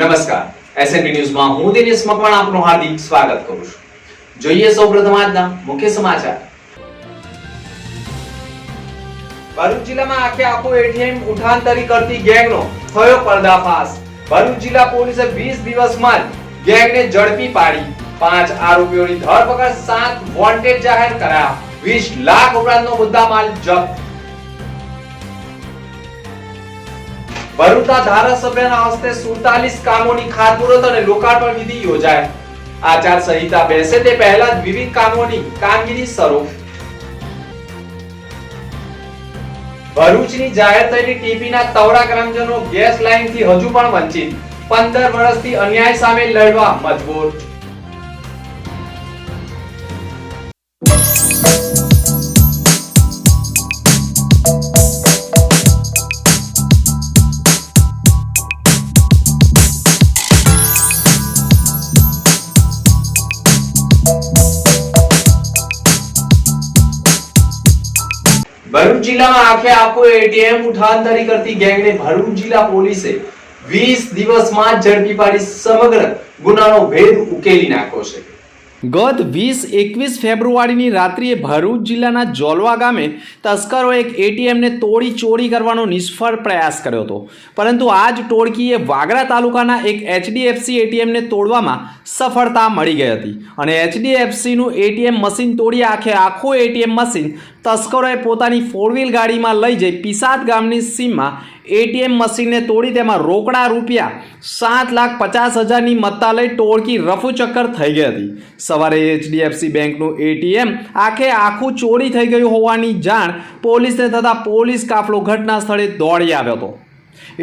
નમસ્કાર. એસએનબી ન્યૂઝમાં હું દિનેશ મકવાણ આપનું હાર્દિક સ્વાગત કરું છું. જોઈએ સૌપ્રથમ આજના મુખ્ય સમાચાર. ભરૂચ જિલ્લામાં આખે આખું એટીએમ ઉઠાંતરી કરતી ગેંગનો થયો પર્દાફાશ. ભરૂચ જિલ્લા પોલીસે 20 દિવસમાં ગેંગને ઝડપી પાડી. પાંચ આરોપીઓની ધરપકડ, સાત વોન્ટેડ જાહેર કરાયા. 20 લાખ ઉપરાંતનો મુદ્દામાલ જપ્ત ભરૂચના ધારાસભ્યના હસ્તે સુડતાલીસ કામોની ખાતમુહૂર્ત અને લોકાર્પણ વિધિ યોજાય. આચાર સંહિતા બેસે તે પહેલા જ વિવિધ કામોની કામગીરી શરૂ. ભરૂચની જાહેર થયેલી ટીપીના તવડા ગ્રામજનો ગેસ લાઇનથી હજુ પણ વંચિત. પંદર વર્ષથી અન્યાય સામે લડવા મજબૂર. ભરૂચ જિલ્લામાં આખે આખો એટીએમ ઉઠાંતરી કરતી ગેંગને ભરૂચ જિલ્લા પોલીસે 20 દિવસમાં ઝડપી પાડી સમગ્ર ગુનાનો ભેદ ઉકેલી નાખ્યો છે. ગત વીસ એકવીસ ફેબ્રુઆરીની રાત્રિએ ભરૂચ જિલ્લાના જોલવા ગામે તસ્કરો એક એટીએમને તોડી ચોરી કરવાનો નિષ્ફળ પ્રયાસ કર્યો હતો. પરંતુ આ જ ટોળકીએ વાગરા તાલુકાના એક એચડીએફસી એટીએમને તોડવામાં સફળતા મળી ગઈ હતી અને એચડીએફસીનું એટીએમ મશીન તોડી આખે આખું એટીએમ મશીન તસ્કરોએ પોતાની ફોર વ્હીલ ગાડીમાં લઈ જઈ પિસાદ ગામની સીમમાં એટીએમ મશીનને તોડી તેમાં રોકડા રૂપિયા સાત લાખ પચાસ હજારની મત્તા લઈ ટોળકી રફુચક્કર થઈ ગઈ હતી. સવારે એચડીએફસી બેંકનું એટીએમ આખે આખું ચોરી થઈ ગયું હોવાની જાણ પોલીસને થતાં પોલીસ કાફલો ઘટના સ્થળે દોડી આવ્યો હતો.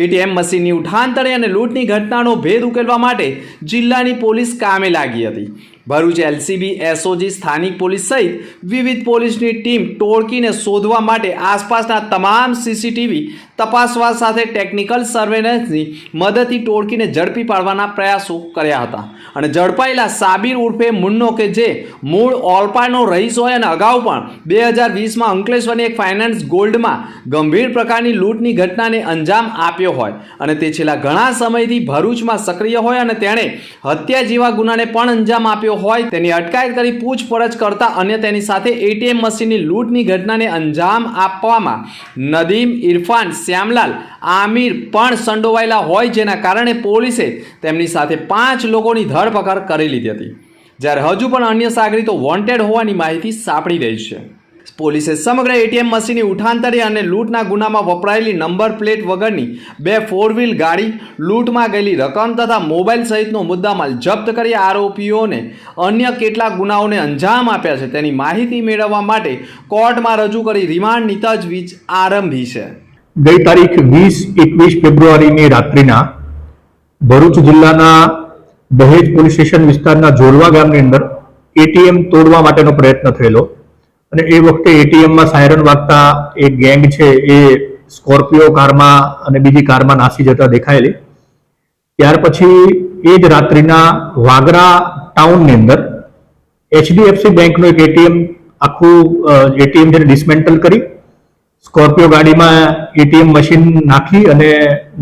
એટીએમ મશીનની ઉઠાંતરે અને લૂંટની ઘટનાનો ભેદ ઉકેલવા માટે જિલ્લાની પોલીસ કામે લાગી હતી. ભરૂચ એલસીબી, એસઓજી, સ્થાનિક પોલીસ સહિત વિવિધ પોલીસની ટીમ ટોળકીને શોધવા માટે આસપાસના તમામ સીસીટીવી તપાસવા સાથે ટેકનિકલ સર્વેલન્સની મદદથી ટોળકીને ઝડપી પાડવાના પ્રયાસો કર્યા હતા. અને ઝડપાયેલા સાબિર ઉર્ફે મુન્નો કે જે મૂળ ઓલપાડનો રહીશ હોય અને અગાઉ પણ બે હજાર વીસમાં અંકલેશ્વરની એક ફાઇનાન્સ ગોલ્ડમાં ગંભીર પ્રકારની લૂંટની ઘટનાને અંજામ આપ્યો હોય. અને તે છેલ્લા ઘણા સમયથી ભરૂચમાં સક્રિય હોય અને તેણે હત્યા જેવા ગુનાને પણ અંજામ આપ્યો હોય. તેની અટકાયત કરી પૂછપરછ કરતા અન્ય તેની સાથે એટીએમ મશીનની લૂંટની ઘટનાને અંજામ આપવામાં નદીમ ઇરફાન શ્યામલાલ, આમિર પણ સંડોવાયેલા હોય જેના કારણે પોલીસે તેમની સાથે પાંચ લોકોની ધરપકડ કરી લીધી હતી. જ્યારે હજુ પણ અન્ય સાગરીતો વોન્ટેડ હોવાની માહિતી સાંપડી રહી છે. પોલીસે સમગ્ર એટીએમ મશીનની ઉઠાંતરી અને લૂંટના ગુનામાં વપરાયેલી નંબર પ્લેટ વગરની બે ફોર વ્હીલ ગાડી, લૂંટમાં ગયેલી રકમ તથા મોબાઈલ સહિતનો મુદ્દામાલ જપ્ત કરી આરોપીઓને અન્ય કેટલાક ગુનાઓને અંજામ આપ્યા છે. તેની માહિતી મેળવવા માટે કોર્ટમાં રજૂ કરી રિમાન્ડની તજવીજ આરંભી છે. ગઈ તારીખ વીસ, એકવીસ ફેબ્રુઆરીની રાત્રિના ભરૂચ જિલ્લાના દહેજ પોલીસ સ્ટેશન વિસ્તારના જોલવા ગામની અંદર એટીએમ તોડવા માટેનો પ્રયત્ન થયેલો. અને એ વખતે એટીએમમાં સાયરન વાગતા એક ગેંગ છે, એ સ્કોર્પિયો કારમાં અને બીજી કારમાં નાસી જતા દેખાયેલી. ત્યાર પછી એ જ રાત્રિના વાગરા ટાઉનની અંદર એચડીએફસી બેંકનું એક એટીએમ આખું એટીએમ છે ડિસમેન્ટલ કરી સ્કોર્પિયો ગાડીમાં એટીએમ મશીન નાખી અને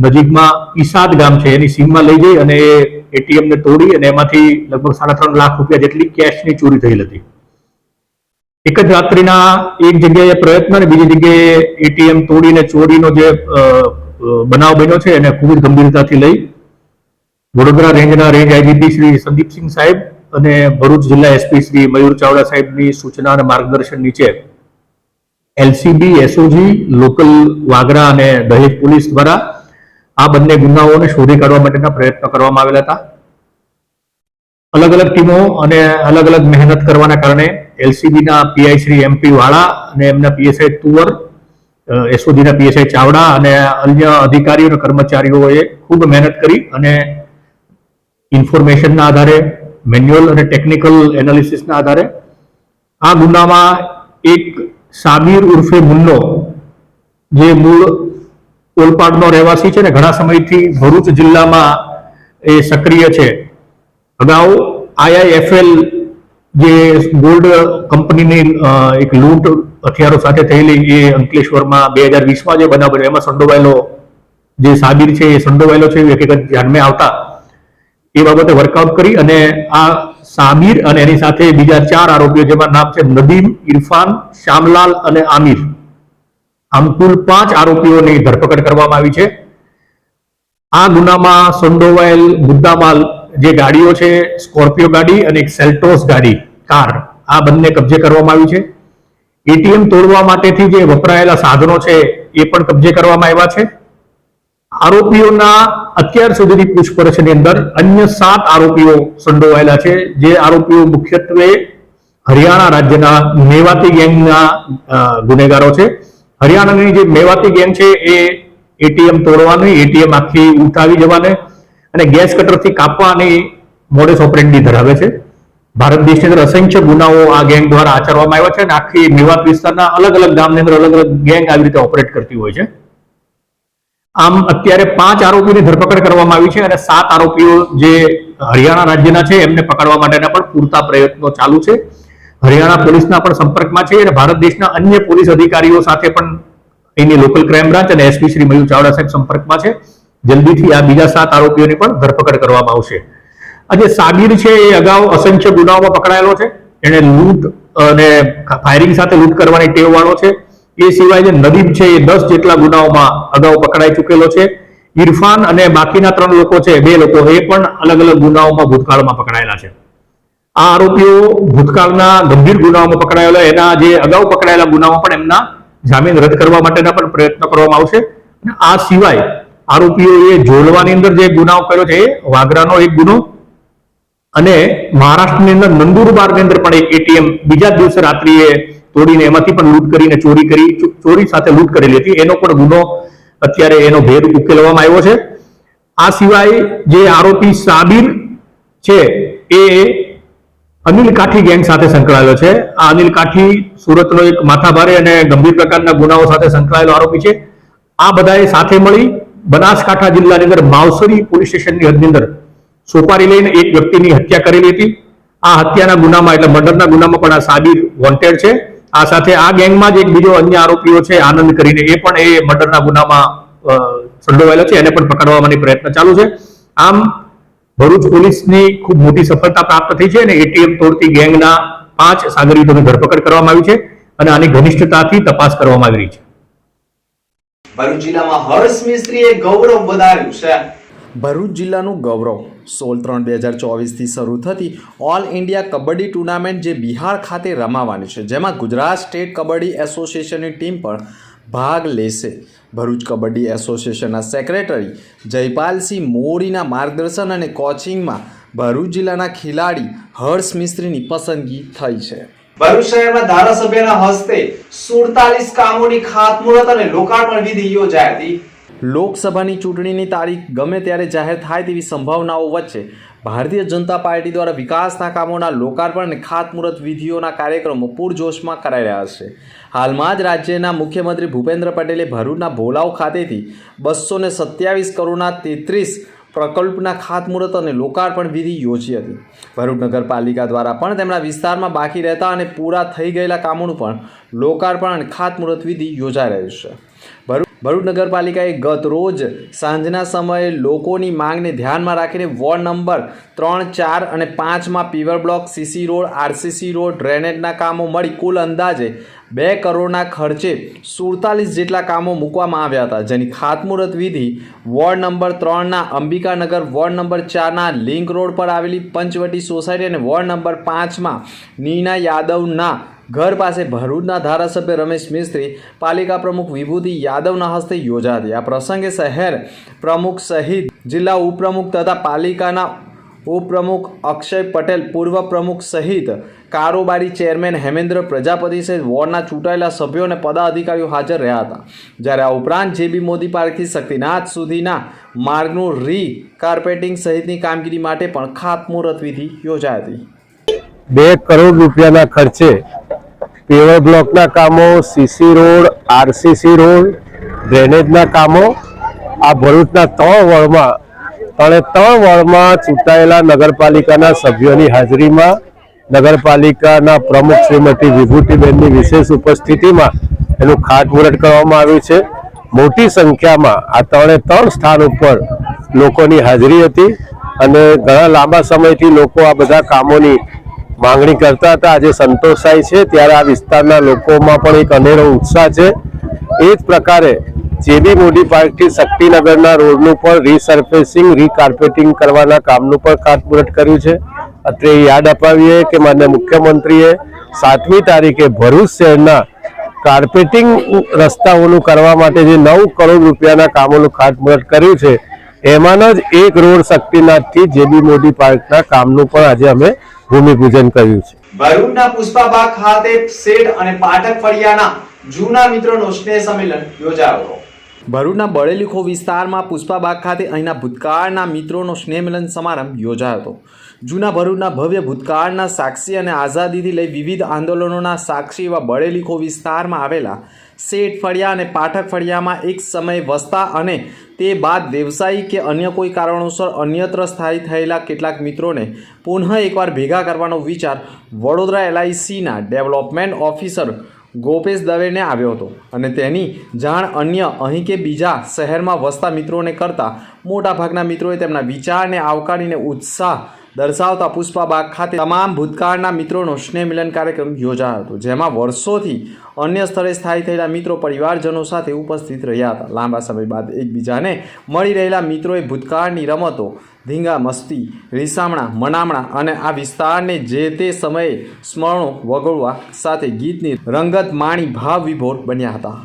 નજીકમાં ઈસાદ ગામ છે, એની સીમમાં લઈ જઈ અને એટીએમ ને તોડી અને એમાંથી લગભગ સાડા ત્રણ લાખ રૂપિયા જેટલી કેશની ચોરી થયેલ હતી. એક જ રાત્રિના એક જગ્યાએ પ્રયત્ન અને બીજી જગ્યાએ એટીએમ તોડીને ચોરીનો જે બનાવ બન્યો છે એને ખૂબ જ ગંભીરતાથી લઈ વડોદરા રેન્જના રેન્જ આઈજીપી શ્રી સંદીપસિંહ સાહેબ અને ભરૂચ જિલ્લા એસપી શ્રી મયુર ચાવડા સાહેબની સૂચના અને માર્ગદર્શન નીચે એલસીબી, એસઓજી, લોકલ વાગરા અને દહેજ પોલીસ દ્વારા આ બંને ગુનાઓને શોધી કાઢવા માટેના પ્રયત્નો કરવામાં આવેલા હતા. અલગ અલગ ટીમો અને અલગ અલગ મહેનત કરવાના કારણે એલસીબીના પીઆઈ શ્રી એમપી વાળા અને એમના પીએસઆઈ તુવર એસઓજીના પીએસઆઈ ચાવડા અને અન્ય અધિકારીઓ અને કર્મચારીઓએ ખૂબ મહેનત કરી અને ઇન્ફોર્મેશનના આધારે, મેન્યુઅલ અને ટેકનિકલ એનાલિસિસના આધારે આ ગુનામાં એક સાબિર ઉર્ફે મુન્નો જે મૂળ ઓલપાડનો રહેવાસી છે ને, ઘણા સમયથી ભરૂચ જિલ્લામાં એ સક્રિય છે. અગાઉ આઈઆઈએફએલ જે ગોલ્ડ કંપનીની એક લૂંટ હથિયારો સાથે થયેલી, એ અંકલેશ્વરમાં બે હજાર વીસમાં જે બનાવ બન્યો, એમાં સંડોવાયેલો જે સાબિર છે એ સંડોવાયેલો છે એ હકીકત ધ્યાનમાં આવતા. એ બાબતે વર્કઆઉટ કરી અને આ સાબિર અને એની સાથે બીજા ચાર આરોપીઓ જેમાં નામ છે નદીમ, ઇરફાન શ્યામલાલ અને આમિર. આમ કુલ પાંચ આરોપીઓની ધરપકડ કરવામાં આવી છે. આ ગુનામાં સંડોવાયેલ મુદ્દામાલ જે ગાડીઓ છે, સ્કોર્પિયો ગાડી અને એક સેલ્ટોસ ગાડી, કાર, આ બંને કબજે કરવામાં આવી છે. એટીએમ તોડવા માટેથી જે વપરાયેલા સાધનો છે, એ પણ કબજે કરવામાં આવ્યા છે. આરોપીઓના અત્યાર સુધીની પૂછપરછની અંદર અન્ય સાત આરોપીઓ સંડોવાયેલા છે. જે આરોપીઓ મુખ્યત્વે હરિયાણા રાજ્યના મેવાતી ગેંગના ગુનેગારો છે. હરિયાણાની જે મેવાતી ગેંગ છે એ એટીએમ તોડવાની, એટીએમ આખી ઉઠાવી જવાને અને ગેસ કટરથી કાપવાની મોડેસ ઓપરેન્ડી ધરાવે છે. ભારત દેશની અંદર અસંખ્ય ગુનાઓ આ ગેંગ દ્વારા આચરવામાં આવ્યા છે અને આખી મેવાત વિસ્તારના અલગ અલગ ગામની અંદર અલગ અલગ ગેંગ આવી રીતે ઓપરેટ કરતી હોય છે. આમ અત્યારે પાંચ આરોપીની ધરપકડ કરવામાં આવી છે અને સાત આરોપીઓ જે હરિયાણા રાજ્યના છે, એમને પકડવા માટેના પણ પૂરતા પ્રયત્નો ચાલુ છે. હરિયાણા પોલીસના પણ સંપર્કમાં છે અને ભારત દેશના અન્ય પોલીસ અધિકારીઓ સાથે પણ એની લોકલ ક્રાઇમ બ્રાન્ચ અને એસપી શ્રી મયુર ચાવડા સાહેબ સંપર્કમાં છે. જલ્દીથી આ બીજા સાત આરોપીઓની પણ ધરપકડ કરવામાં આવશે. આજે સાબિર છે એ અગાઉ અસંખ્ય ગુનાઓમાં પકડાયેલો છે. એને લૂંટ અને ફાયરિંગ સાથે લૂંટ કરવાની ટેવ વાળો છે. એ સિવાય જે નદીબ છે, એ દસ જેટલા ગુનાઓમાં અગાઉ પકડાઈ ચૂકેલો છે. ઇરફાન અને બાકીના ત્રણ લોકો છે, બે લોકો એ પણ અલગ અલગ ગુનાઓમાં ભૂતકાળમાં પકડાયેલા છે. આ આરોપીઓ ભૂતકાળના ગંભીર ગુનાઓમાં પકડાયેલા, એના જે અગાઉ પકડાયેલા ગુનાઓ પણ એમના જામીન રદ કરવા માટેના પણ પ્રયત્ન કરવામાં આવશે. આ સિવાય આરોપીઓએ જોડવાની અંદર જે ગુનાઓ કર્યો છે, એ વાગરાનો એક ગુનો અને મહારાષ્ટ્રની અંદર નંદુરબારની અંદર પણ એક એટીએમ બીજા દિવસે રાત્રિએ તોડીને એમાંથી પણ લૂંટ કરીને ચોરી કરી ચોરી સાથે લૂંટ કરેલી હતી. એનો પણ ગુનો અત્યારે એનો ભેદ ઉકેલવામાં આવ્યો છે. આ સિવાય જે આરોપી સાબિર છે, એ અનિલ કાઠી ગેંગ સાથે સંકળાયેલો છે. આ અનિલ કાઠી સુરતનો એક માથાભારે અને ગંભીર પ્રકારના ગુનાઓ સાથે સંકળાયેલો આરોપી છે. આ બધાએ સાથે મળી બનાસકાંઠા જિલ્લાની અંદર માવસરી પોલીસ સ્ટેશનની હદની અંદર સોપારી લઈને એક વ્યક્તિની હત્યા કરેલી હતી. આ હત્યાના ગુનામાં એટલે મર્ડરના ગુનામાં પણ આ સાબિર વોન્ટેડ છે. આ સાથે આ ગેંગમાં જ એક બીજો અન્ય આરોપીઓ છે આનંદ કરીને એ પણ એ મર્ડરના ગુનામાં સંડોવાયેલો છે એને પણ પકડવાની પ્રયત્ન ચાલુ છે. આમ ભરૂચ પોલીસની ખૂબ મોટી સફળતા પ્રાપ્ત થઈ છે અને એટીએમ તોડતી ગેંગના પાંચ સાગરીતોની ધરપકડ કરવામાં આવી છે અને આની ઘનિષ્ઠતાથી તપાસ કરવામાં આવી રહી છે. ભરૂચ જિલ્લામાં હર્ષ મિસ્ત્રીએ ગૌરવ વધાર્યું છે. ભરૂચ જિલ્લાનું ગૌરવ. સોળ ત્રણ બે હજાર ચોવીસથી શરૂ થતી ઓલ ઇન્ડિયા કબડ્ડી ટુર્નામેન્ટ જે બિહાર ખાતે રમાવાની છે, જેમાં ગુજરાત સ્ટેટ કબડ્ડી એસોસિએશનની ટીમ પણ ભાગ લેશે. ભરૂચ કબડ્ડી એસોસિએશનના સેક્રેટરી જયપાલસિંહ મોરીના માર્ગદર્શન અને કોચિંગમાં ભરૂચ જિલ્લાના ખેલાડી હર્ષ મિસ્ત્રીની પસંદગી થઈ છે. ભરૂચ શહેરમાં ધારાસભ્યના હસ્તે સુડતાલીસ કામોની ખાતમુહૂર્ત અને લોકાર્પણ વિધિ યોજાઈ હતી. લોકસભાની ચૂંટણીની તારીખ ગમે ત્યારે જાહેર થાય તેવી સંભાવનાઓ વચ્ચે ભારતીય જનતા પાર્ટી દ્વારા વિકાસના કામોના લોકાર્પણ અને ખાતમુહૂર્ત વિધિઓના કાર્યક્રમો પૂરજોશમાં કરાઈ રહ્યા છે. હાલમાં જ રાજ્યના મુખ્યમંત્રી ભૂપેન્દ્ર પટેલે ભરૂચના ભોલાવ ખાતેથી બસો ને સત્યાવીસ કરોડના તેત્રીસ પ્રકલ્પના ખાતમુહૂર્ત અને લોકાર્પણ વિધિ યોજી હતી. ભરૂચ નગરપાલિકા દ્વારા પણ તેમના વિસ્તારમાં બાકી રહેતા અને પૂરા થઈ ગયેલા કામોનું પણ લોકાર્પણ અને ખાતમુહૂર્ત વિધિ યોજાઈ રહ્યું છે. ભરૂચ નગરપાલિકાએ ગત રોજ સાંજના સમયે લોકોની માંગને ધ્યાનમાં રાખીને વોર્ડ નંબર ત્રણ, ચાર અને પાંચમાં paver block, CC road, RCC road, ડ્રેનેજના કામો મળી કુલ અંદાજે બે કરોડના ખર્ચે સુડતાલીસ જેટલા કામો મૂકવામાં આવ્યા હતા. જેની ખાતમુહૂર્ત વિધિ વોર્ડ નંબર ત્રણના અંબિકાનગર, વોર્ડ નંબર ચારના લિંક રોડ પર આવેલી પંચવટી સોસાયટી અને વોર્ડ નંબર પાંચમાં નીના યાદવના ઘર પાસે ભરૂચના ધારાસભ્ય રમેશ મિસ્ત્રી, પાલિકા પ્રમુખ વિભૂતિ યાદવના હસ્તે યોજાતી. આ પ્રસંગે શહેર પ્રમુખ સહિત જિલ્લા ઉપપ્રમુખ તથા પાલિકાના ઉપપ્રમુખ અક્ષય પટેલ, પૂર્વ પ્રમુખ સહિત કારોબારી ચેરમેન હેમેન્દ્ર પ્રજાપતિ સહિત વોર્ડના ચૂંટાયેલા સભ્યો અને પદાધિકારીઓ હાજર રહ્યા હતા. જ્યારે આ ઉપરાંત જેબી મોદી પાર્કથી શક્તિનાથ સુધીના માર્ગનું રી કાર્પેટિંગ સહિતની કામગીરી માટે પણ ખાતમુહૂર્ત વિધિ યોજાઈ હતી. બે કરોડ રૂપિયાના ખર્ચે પેવર બ્લોકના કામો સીસી રોડ આરસીસી રોડ, ડ્રેનેજના કામો, આ ભરૂચના ત્રણ વોર્ડમાં ત્રણે ત્રણ વોર્ડમાં ચૂંટાયેલા નગરપાલિકાના સભ્યોની હાજરીમાં, નગરપાલિકાના પ્રમુખ શ્રીમતી વિભૂતિબેનની વિશેષ ઉપસ્થિતિમાં એનું ખાતમુહૂર્ત કરવામાં આવ્યું છે. મોટી સંખ્યામાં આ ત્રણે ત્રણ સ્થાન ઉપર લોકોની હાજરી હતી અને ઘણા લાંબા સમયથી લોકો આ બધા કામોની માંગણી કરતા હતા. આજે સંતોષાય છે. ત્યારે આ વિસ્તારના લોકોમાં પણ એક અનેરો ઉત્સાહ છે. એ જ પ્રકારે જે બી મોડી પાર્કથી શક્તિનગરના રોડનું પણ રીસર્ફેસિંગ રીકાર્પેટિંગ કરવાના કામનું પણ ખાતમુહૂર્ત કર્યું છે. અત્રે યાદ અપાવીએ કે માન્ય મુખ્યમંત્રીએ સાતમી તારીખે ભરૂચ શહેરના કાર્પેટિંગ રસ્તાઓનું કરવા માટે જે નવ કરોડ રૂપિયાના કામોનું ખાતમુહૂર્ત કર્યું છે. એમાંનો જ એક રોડ શક્તિનાથથી જેબી મોદી પાર્કના કામનું પણ આજે અમે ભૂમિપૂજન કર્યું છે. ભરૂચના પુષ્પાબાગ ખાતે શેઠ અને પાઠક ફળિયાના જૂના મિત્રોનો સ્નેહ સંમેલન યોજાયો. હતો ભરૂચના બળેલીખો વિસ્તારમાં પુષ્પાબાગ ખાતે અહીંના ભૂતકાળના મિત્રોનો સ્નેહમિલન સમારંભ યોજાયો હતો. જૂના ભરૂચના ભવ્ય ભૂતકાળના સાક્ષી અને આઝાદીથી લઈ વિવિધ આંદોલનોના સાક્ષી એવા બળેલીખો વિસ્તારમાં આવેલા શેઠ ફળિયા અને પાઠક ફળિયામાં એક સમય વસતા અને તે બાદ વ્યવસાયી કે અન્ય કોઈ કારણોસર અન્યત્ર સ્થાયી થયેલા કેટલાક મિત્રોને પુનઃ એકવાર ભેગા કરવાનો વિચાર વડોદરા એલઆઈસીના ડેવલપમેન્ટ ઓફિસર ગોપેશ દવેને આવ્યો હતો અને તેની જાણ અન્ય અહીં કે બીજા શહેરમાં વસતા મિત્રોને કરતા મોટાભાગના મિત્રોએ તેમના વિચારને આવકારીને ઉત્સાહ દર્શાવતા પુષ્પાબાગ ખાતે તમામ ભૂતકાળના મિત્રોનો સ્નેહ મિલન કાર્યક્રમ યોજાયો હતો, જેમાં વર્ષોથી અન્ય સ્થળે સ્થાયી થયેલા મિત્રો, પરિવારજનો સાથે ઉપસ્થિત રહ્યા હતા. લાંબા સમય બાદ એકબીજાને મળી રહેલા મિત્રોએ ભૂતકાળની રમતો, ધીંગા મસ્તી, રીસામણા, મનામણા અને આ વિસ્તારને જે તે સમયે સ્મરણો વગોળવા સાથે ગીતની રંગત માણી ભાવ વિભોર બન્યા હતા.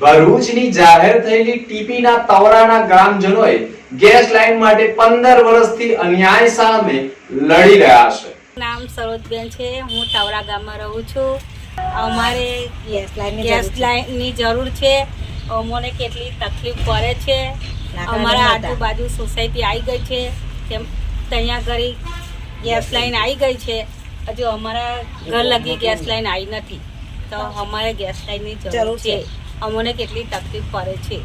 ભરૂચની જાહેર થયેલી ટીપીના તવરાના ગ્રામજનોએ ગેસ લાઈન માટે પંદર વર્ષથી અન્યાય સામે લડી રહ્યા છે. નામ સરોજબેન છે હું તાવરા ગામમાં રહું છું. અમારે ગેસ લાઈન ગેસ. લાઈનની જરૂર છે. અમને કેટલી તકલીફ પડે છે. અમારા આજુબાજુ સોસાયટી આવી ગઈ છે. તેમ ત્યાં ઘરી ગેસ લાઈન આવી ગઈ છે. હજુ અમારા ઘર લગી ગેસ લાઈન આવી નથી. તો અમારે ગેસ લાઈનની જરૂર છે. અમને કેટલી તકલીફ પડે છે.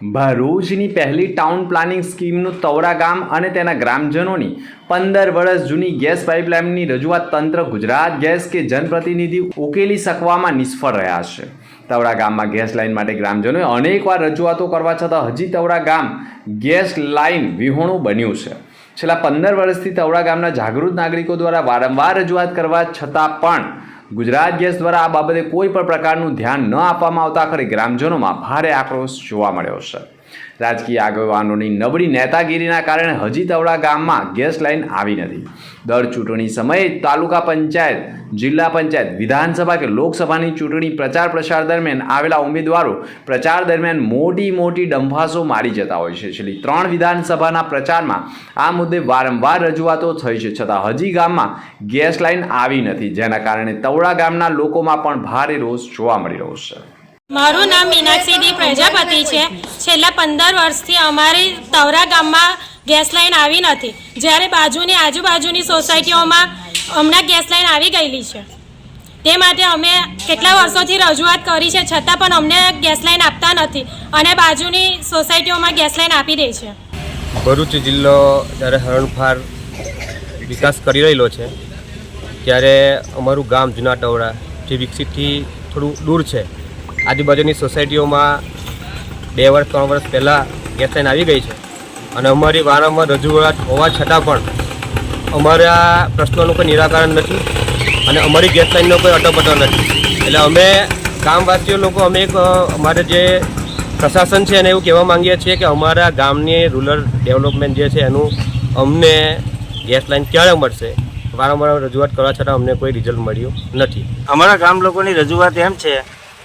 ભરૂચની પહેલી ટાઉન પ્લાનિંગ સ્કીમનું તવરા ગામ અને તેના ગ્રામજનોની પંદર વર્ષ જૂની ગેસ પાઇપલાઇનની રજૂઆત તંત્ર ગુજરાત ગેસ કે જનપ્રતિનિધિ ઉકેલી શકવામાં નિષ્ફળ રહ્યા છે. તવડા ગામમાં ગેસ લાઇન માટે ગ્રામજનોએ અનેકવાર રજૂઆતો કરવા છતાં હજી તવડા ગામ ગેસ લાઇન વિહોણું બન્યું છે. છેલ્લા પંદર વર્ષથી તવડા ગામના જાગૃત નાગરિકો દ્વારા વારંવાર રજૂઆત કરવા છતાં પણ ગુજરાત ગેસ દ્વારા આ બાબતે કોઈ પણ પ્રકારનું ધ્યાન ન આપવામાં આવતા આખરે ગ્રામજનોમાં ભારે આક્રોશ જોવા મળ્યો છે. રાજકીય આગેવાનોની નબળી નેતાગીરીના કારણે હજી તવડા ગામમાં ગેસ લાઇન આવી નથી. દર ચૂંટણી સમયે તાલુકા પંચાયત, જિલ્લા પંચાયત, વિધાનસભા કે લોકસભાની ચૂંટણી પ્રચાર પ્રસાર દરમિયાન આવેલા ઉમેદવારો પ્રચાર દરમિયાન મોટી મોટી ડંફાસો મારી જતા હોય છે. છેલ્લી ત્રણ વિધાનસભાના પ્રચારમાં આ મુદ્દે વારંવાર રજૂઆતો થઈ છે. છતાં હજી ગામમાં ગેસ લાઇન આવી નથી, જેના કારણે તવડા ગામના લોકોમાં પણ ભારે રોષ જોવા મળી રહ્યો છે. મારું નામ મીનાક્ષીદી પ્રજાપતિ છે. છેલ્લા પંદર વર્ષથી અમારી તવરા ગામમાં ગેસ લાઈન આવી નથી. જ્યારે બાજુની આજુબાજુની સોસાયટીઓમાં હમણાં ગેસ લાઇન આવી ગયેલી છે. તે માટે અમે કેટલા વર્ષોથી રજૂઆત કરી છે છતાં પણ અમને ગેસ લાઇન આપતા નથી અને બાજુની સોસાયટીઓમાં ગેસ લાઇન આપી દે છે. ભરૂચ જિલ્લો જ્યારે હરણફાર વિકાસ કરી રહેલો છે, ત્યારે અમારું ગામ જૂના ટવડા જે વિકસિતથી થોડું દૂર છે. આજુબાજુની સોસાયટીઓમાં બે વર્ષ, ત્રણ વર્ષ પહેલાં ગેસ લાઈન આવી ગઈ છે. અને અમારી વારંવાર રજૂઆત હોવા છતાં પણ અમારા પ્રશ્નોનું કોઈ નિરાકરણ નથી અને અમારી ગેસ લાઇનનો કોઈ અટપટો નથી. એટલે અમે ગામવાસીઓ લોકો, અમે એક અમારે જે પ્રશાસન છે એને એવું કહેવા માંગીએ છીએ કે અમારા ગામની રૂરલ ડેવલપમેન્ટ જે છે એનું અમને ગેસ લાઈન ક્યારે મળશે? વારંવાર રજૂઆત કરવા છતાં અમને કોઈ રિઝલ્ટ મળ્યું નથી. અમારા ગામ લોકોની રજૂઆત એમ છે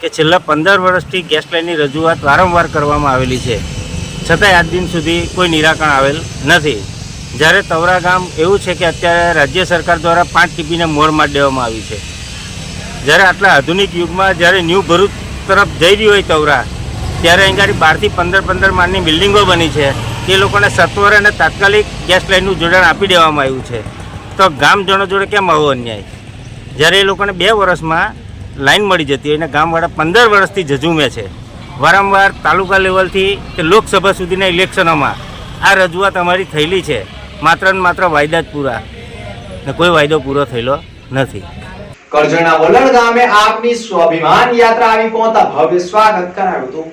કે છેલ્લા પંદર વર્ષથી ગેસ લાઇનની રજૂઆત વારંવાર કરવામાં આવેલી છે. છતાંય આજ દિન સુધી કોઈ નિરાકરણ આવેલ નથી. જ્યારે તવરા ગામ એવું છે કે અત્યારે રાજ્ય સરકાર દ્વારા પાંચ ટીપીને મોડ મારી દેવામાં આવી છે. જ્યારે આટલા આધુનિક યુગમાં જ્યારે ન્યૂ ભરૂચ તરફ જઈ રહ્યું હોય તવરા, ત્યારે અહીં બારથી પંદર પંદર માળની બિલ્ડિંગો બની છે. તે લોકોને સત્વરે અને તાત્કાલિક ગેસ લાઇનનું જોડાણ આપી દેવામાં આવ્યું છે. તો ગામજનો જોડે કેમ આવો અન્યાય? જ્યારે એ લોકોને બે વર્ષમાં લાઈન મળી જતી હોય અને ગામવાળા પંદર વર્ષથી જજુમે છે. વારંવાર તાલુકા લેવલથી કે લોકસભા સુધીના ઇલેક્શનોમાં આ રજૂઆત અમારી થયેલી છે. માત્ર ને માત્ર વાયદા જ પૂરા. ને કોઈ વાયદો પૂરો થયેલો નથી. કરજણના વલણ ગામે આપની સ્વાભિમાન યાત્રા આવી પહોંચતા ભવ્ય સ્વાગત કરાયું હતું.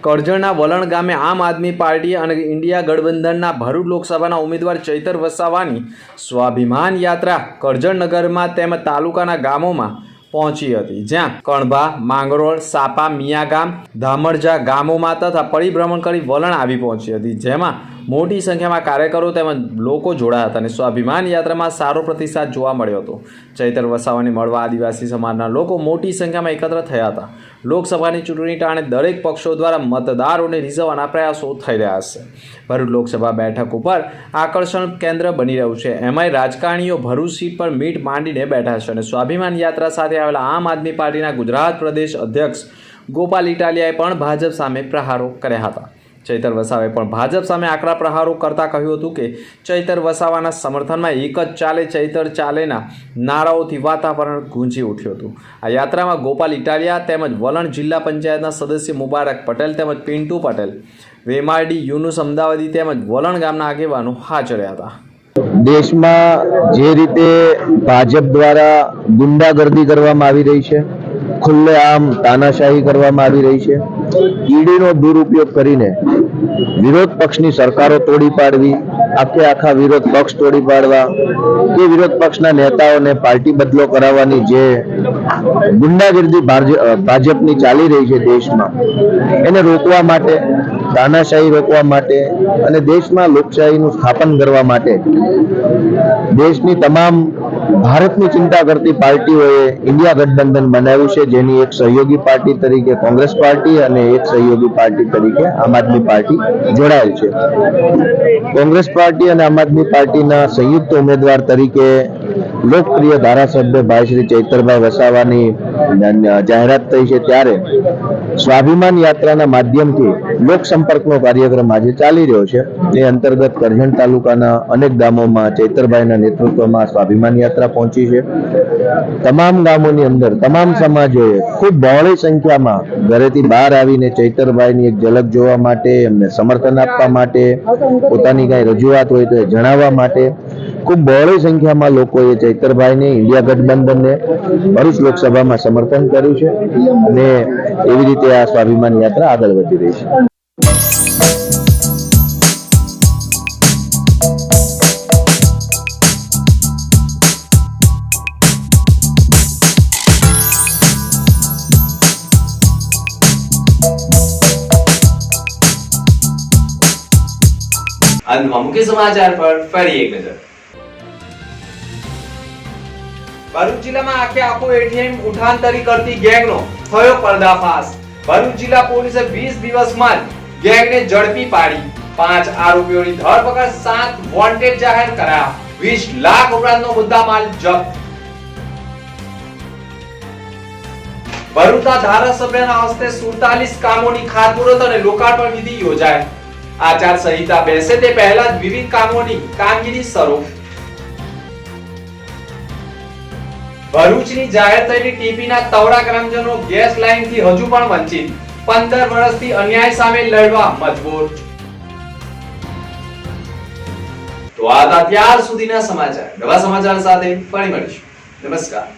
કરજણના વલણ ગામે આમ આદમી પાર્ટી અને ઇન્ડિયા ગઠબંધનના ભરૂચ લોકસભાના ઉમેદવાર ચૈતર વસાવાની સ્વાભિમાન યાત્રા કરજણ નગરમાં તેમજ તાલુકાના ગામોમાં પહોંચી હતી. જ્યાં કણભા, માંગરોળ, સાપા, મિયાગામ, ધામરજા ગામોમાં તથા પરિભ્રમણ કરી વલણ આવી પહોંચી હતી. જેમાં મોટી સંખ્યામાં કાર્યકરો તેમજ લોકો જોડાયા હતા અને સ્વાભિમાન યાત્રામાં સારો પ્રતિસાદ જોવા મળ્યો હતો. ચૈતર વસાવાને મળવા આદિવાસી સમાજના લોકો મોટી સંખ્યામાં એકત્ર થયા હતા. લોકસભાની ચૂંટણી ટાણે દરેક પક્ષો દ્વારા મતદારોને રીઝવવાના પ્રયાસો થઈ રહ્યા છે. ભરૂચ લોકસભા બેઠક ઉપર આકર્ષણ કેન્દ્ર બની રહ્યું છે. એમાંય રાજકારણીઓ ભરૂચ સીટ પર મીટ માંડીને બેઠા છે અને સ્વાભિમાન યાત્રા સાથે આવેલા આમ આદમી પાર્ટીના ગુજરાત પ્રદેશ અધ્યક્ષ ગોપાલ ઇટાલિયાએ પણ ભાજપ સામે પ્રહારો કર્યા હતા. ચૈતર વસાવે પણ ભાજપ સામે આકરા પ્રહારો કરતા કહ્યું હતું કે ચૈતર વસાવાના સમર્થનમાં એક જ ચાલે, ચૈતર ચાલેના નારાઓથી વાતાવરણ ગુંજી ઉઠ્યું હતું. આ યાત્રામાં ગોપાલ ઇટાલિયા તેમજ વલણ જિલ્લા પંચાયતના સદસ્ય મુબારક પટેલ તેમજ પિન્ટુ પટેલ, વેમારડી, યુનુસ અમદાવાદી તેમજ વલણ ગામના આગેવાનો હાજર હતા. દેશમાં જે રીતે ભાજપ દ્વારા ગુંડાગર્દી કરવામાં આવી રહી છે ખુલ્લેઆમ તાનાશાહી કરવામાં આવી રહી છે. ઈડીનો દુરુપયોગ કરીને વિરોધ પક્ષની સરકારો તોડી પાડવી, આખે આખા વિરોધ પક્ષ તોડી પાડવા કે વિરોધ પક્ષના નેતાઓને પાર્ટી બદલો કરાવવાની જે ગુંડાગીર્દી ભાજપની ચાલી રહી છે દેશમાં, એને રોકવા માટે તાનાશાહી રોકવા માટે અને દેશમાં લોકશાહીનું સ્થાપન કરવા માટે દેશની તમામ ભારતની ચિંતા કરતી પાર્ટીઓએ ઇન્ડિયા ગઠબંધન બનાવ્યું છે, જેની એક સહયોગી પાર્ટી તરીકે કોંગ્રેસ પાર્ટી અને એક સહયોગી પાર્ટી તરીકે આમ આદમી પાર્ટી જોડાયેલ છે. કોંગ્રેસ પાર્ટી અને આમ આદમી પાર્ટીના સંયુક્ત ઉમેદવાર તરીકે લોકપ્રિય ધારાસભ્ય ભાઈ શ્રી ચૈતરભાઈ વસાવાની જાહેરાત થઈ છે, ત્યારે સ્વાભિમાન યાત્રાના માધ્યમથી લોક સંપર્કનો કાર્યક્રમ આજે ચાલી રહ્યો છે. એ અંતર્ગત કરજણ તાલુકાના અનેક ગામોમાં ચૈતરભાઈના નેતૃત્વમાં સ્વાભિમાન યાત્રા પહોંચી છે. તમામ ગામોની અંદર, તમામ સમાજોએ ખૂબ બહોળી સંખ્યામાં ઘરેથી બહાર આવીને ચૈતરભાઈની એક ઝલક જોવા માટે, એમને સમર્થન આપવા માટે, પોતાની કાંઈ રજૂઆત હોય તો એ જણાવવા માટે ખૂબ બહોળી સંખ્યામાં લોકોએ ચૈતરભાઈને, ઇન્ડિયા ગઠબંધનને ભરૂચ લોકસભામાં સમર્થન કર્યું છે. અને એવી રીતે આ સ્વાભિમાન યાત્રા આગળ વધી રહી છે. અંતમાં મુખ્ય સમાચાર પર ફરી એક નજર. ભરૂચ જિલ્લામાં આખે આખું એટીએમ ઉઠાંતરી કરતી ગેંગનો થયો પર્દાફાશ. ભરૂચ જિલ્લા પોલીસે 20 દિવસમાં ગેંગને ઝડપી પાડી. પાંચ આરોપીઓની ધરપકડ, સાત વોન્ટેડ જાહેર કરાયા વીસ લાખ ઉપરાંતનો મુદ્દામાલ જપ્ત. ભરૂચના ધારાસભ્યના હસ્તે 47 કામોની ખાતમુહૂર્ત અને લોકાર્પણ વિધિ યોજાય. આચાર સંહિતા બેસે તે પહેલા જ વિવિધ કામોની કામગીરી શરૂ. ભરૂચની જાહેર થયેલી ટીપીના તવડા ગ્રામજનો ગેસ લાઇનથી હજુ પણ વંચિત. પંદર વર્ષથી અન્યાય સામે લડવા મજબૂર. તો આ હતા ત્યાર સુધીના સમાચાર. નવા સમાચાર સાથે ફરી મળીશું. નમસ્કાર.